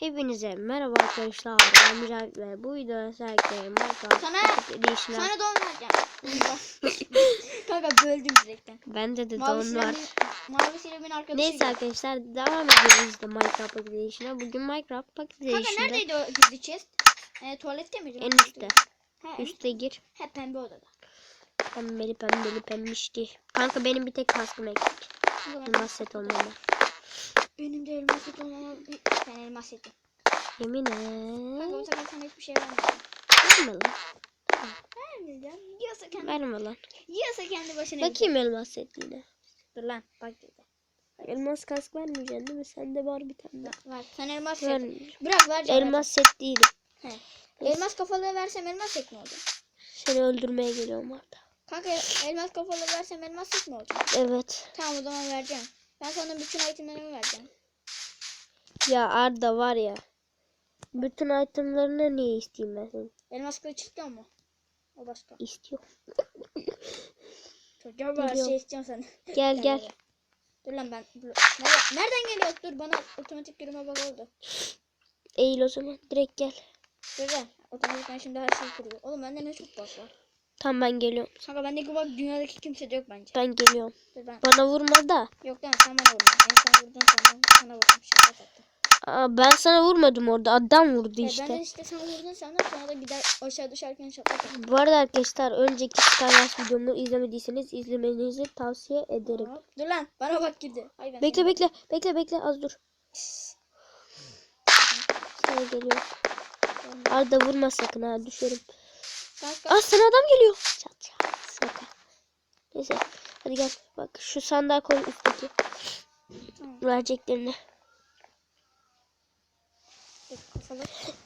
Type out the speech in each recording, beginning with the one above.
Hepinize merhaba arkadaşlar. Ben Mücahit ve bu videoda Minecraft Sana- Edition'a Sana don vereceğim. Kanka böldüm direkten. bende de Mavi don var. silemin, mavi silemin arkadaşı. Neyse gibi. arkadaşlar devam ediyoruz işte Minecraft Pocket Edition'a. Bugün Minecraft Pocket Kanka Edition'da neredeydi o gizli chest? E, tuvalette miydi? en üstte. He, en- Üste gir. He pembe odada. Pembeli pembeli pemmişti. Kanka benim bir tek kaskım eksik. Kanka, Elmas set olmalı. Benim de elmas set olmama bir... Ben elmas setim. Yemin Kanka bu et. sefer sana hiçbir şey vermeyeceğim. Verme lan. Vermeyeceğim. Yiyorsa kendi, Verme lan. yiyorsa kendi başına Bakayım elmas setliğine. Dur lan bak dedi. Elmas kask vermeyeceksin değil mi? Sende var bir tane daha. Var. Sen elmas set. Bırak vereceğim. Elmas set değilim. He. Elmas kafalığı versem elmas set mi olacak? Seni öldürmeye geliyorum orada. Kanka elmas kafalığı versem elmas set mi olacak? Evet. Tamam o zaman vereceğim. Ben sana bütün itemlerimi vereceğim. Ya Arda var ya. Bütün itemlarını niye isteyeyim ben senin? Elmas kılıç istiyor mu? O başka. İstiyor. Çocuğa Geliyorum. şey istiyorum sen. Gel gel. Dur lan ben. Nereden, nereden geliyor? Dur bana otomatik yürüme bak oldu. Eğil o zaman. Direkt gel. Dur ben şimdi her şeyi kuruyor. Oğlum bende ne çok boş var. Tam ben geliyorum. Kanka bendeki bak dünyadaki kimse de yok bence. Ben geliyorum. Dur ben. Bana vurma da. Yok lan sen bana vurdun. Ben sana vurdun sandım. Sana vurdum. Şaka taktım. Aa, ben sana vurmadım orada. Adam vurdu E, işte. ben de işte sana vurdun sandım. Sonra da gider aşağı düşerken şaplak attım. Bu arada arkadaşlar önceki Skywars videomu izlemediyseniz izlemenizi tavsiye ederim. Hop. Dur lan. Bana bak girdi. Ay ben Bekle bekle. Bekle bekle az dur. Sana geliyor. Arda vurma sakın ha düşerim. Kanka. Aa sana adam geliyor. Çat çat. Şaka. Neyse. Hadi gel. Bak şu sandığa koy üstteki. Tamam. Vereceklerini.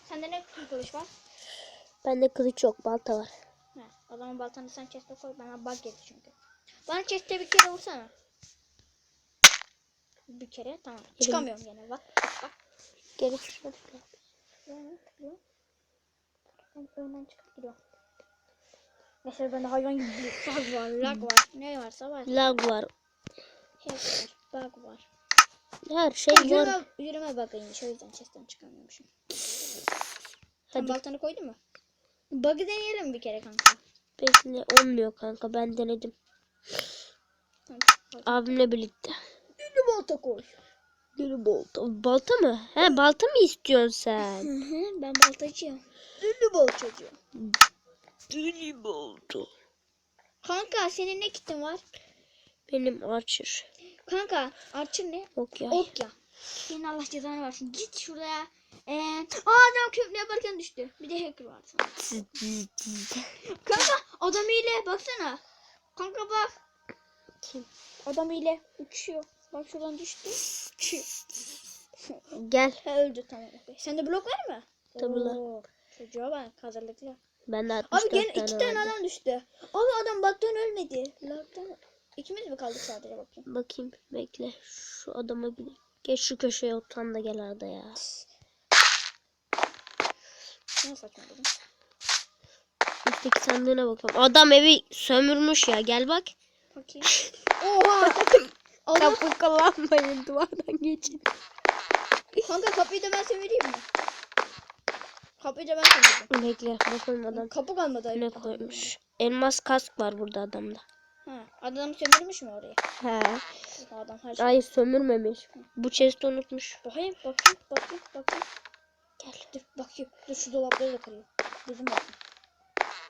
Sende ne kılıç var? Bende kılıç yok. Balta var. He, o zaman baltanı sen chest'e koy. Bana bug geldi çünkü. Bana chest'e bir kere vursana. Bir kere tamam. Çıkamıyorum gene bak. Bak. Geri çıkmadık. Önden çıkıp gidiyorum. Mesela bende hayvan gibi bir var, lag var. Ne varsa var. Lag var. Hep var. Bug var. Her şey Ya, var. yürüme, yürüme bug'ıymış. O yüzden chest'ten çıkamıyormuşum. Sen Hadi. baltanı koydun mu? Bug'ı deneyelim bir kere kanka. Bekle olmuyor kanka. Ben denedim. Tamam. Abimle birlikte. Ünlü balta koy. Yürü balta. Balta mı? He balta mı istiyorsun sen? Ben baltacıyım. Ünlü baltacı. Deli balta. Kanka senin ne kitin var? Benim Archer. Kanka Archer ne? Yok ya. Ok ya. Senin Allah cezanı versin. Git şuraya. Ee, aa adam köprü yaparken düştü. Bir de hacker var. Kanka adam ile baksana. Kanka bak. Kim? Adam ile uçuyor. Bak şuradan düştü. Uçuyor. Gel. Ha öldü tamam. Sende blok var mı? Tabii lan. Çocuğa bak hazırlıklı. Bende 64 Abi gene tane iki tane vardı. adam düştü. Abi adam baktan ölmedi. Lag'dan İkimiz mi kaldık sadece bakayım. Bakayım bekle. Şu adama gideyim. Geç şu köşeye oturan da gel Arda ya. Ne saçmaladım. Üstteki sandığına bakalım. Adam evi sömürmüş ya. Gel bak. Bakayım. Oha. Kapı kullanmayın. Duvardan geçin. Kanka kapıyı da ben sömüreyim mi? Kapıyı da ben sömüreyim. Bekle. Bakalım adam Kapı kalmadı. ne koymuş. Elmas kask var burada adamda. Ha, adam sömürmüş mü orayı? He. Adam her şey. Hayır sömürmemiş. Bu chest'i unutmuş. Bakayım bakayım bakayım bakayım. Gel. Dur bakayım. Dur şu dolapları da kırayım. Bizim bakayım.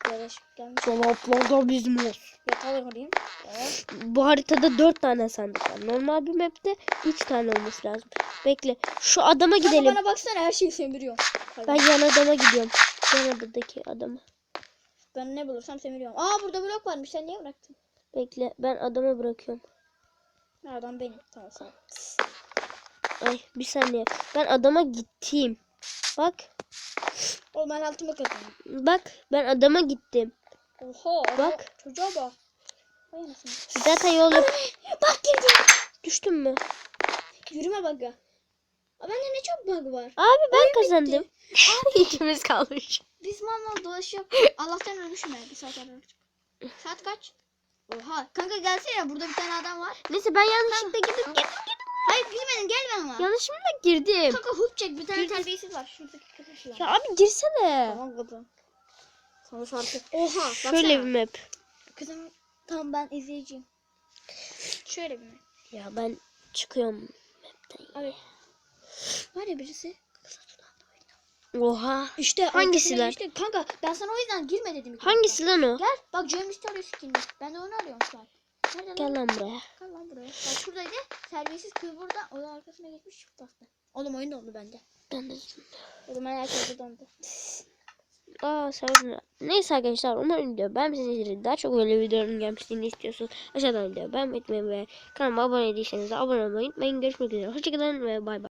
Şu- gelmiş. Dolaplarda bizim olsun. Yatağı kırayım. Evet. Bu haritada 4 tane sandık var. Normal bir map'te 3 tane olması lazım. Bekle. Şu adama Kanka gidelim. bana baksana her şeyi sömürüyorum. Hadi. Ben yan adama gidiyorum. Yan adadaki adama. Ben ne bulursam sömürüyorum. Aa burada blok varmış. Sen niye bıraktın? Bekle. Ben adama bırakıyorum. Adam benim. Tamam ol. Ay bir saniye. Ben adama gittim. Bak. Oğlum ben altıma kırdım. Bak. Ben adama gittim. Oha. Bak. Çocuğa bak. Zaten yolu Bak girdi. düştüm mü? Yürüme bug'ı. Aa, bende ne çok bug var. Abi ben Oyun kazandım. İkimiz kalmış. Biz mal dolaşıyor. Allah'tan ölmüşüm ben. Bir saat aralık. Saat kaç? Oha. Kanka gelsene burada bir tane adam var. Neyse ben yanlışlıkla gidip gidip gidip Hayır girmedin gelme ama. Yanlışlıkla girdim. Kanka hook çek bir tane terbiyesiz var. Şuradaki kızı şu an. Ya abi girsene. Tamam kızım. Sana şarkı. Oha. Şöyle bir map. Kızım tamam ben izleyeceğim. Şöyle bir mi? Ya ben çıkıyorum map'ten. Abi. Var ya birisi. Oha. İşte Hangisi arkasına lan? kanka ben sana o yüzden girme dedim. ilk Hangisi lan o? Gel bak Cem Mysterio skinli. Ben de onu arıyorum şu an. Nerede Gel lan? buraya. Gel lan buraya. Bak şuradaydı. Terbiyesiz kız burada. O da arkasına geçmiş shift bastı. Oğlum oyun dondu bende. Ben de... O zaman herkes de dondu. Aa sonra Neyse arkadaşlar umarım video ben sizin daha çok böyle videoların gelmesini istiyorsunuz. Aşağıdan video beğenmeyi ve kanalıma abone değilseniz de abone olmayı unutmayın. Görüşmek üzere. Hoşçakalın ve bay bay.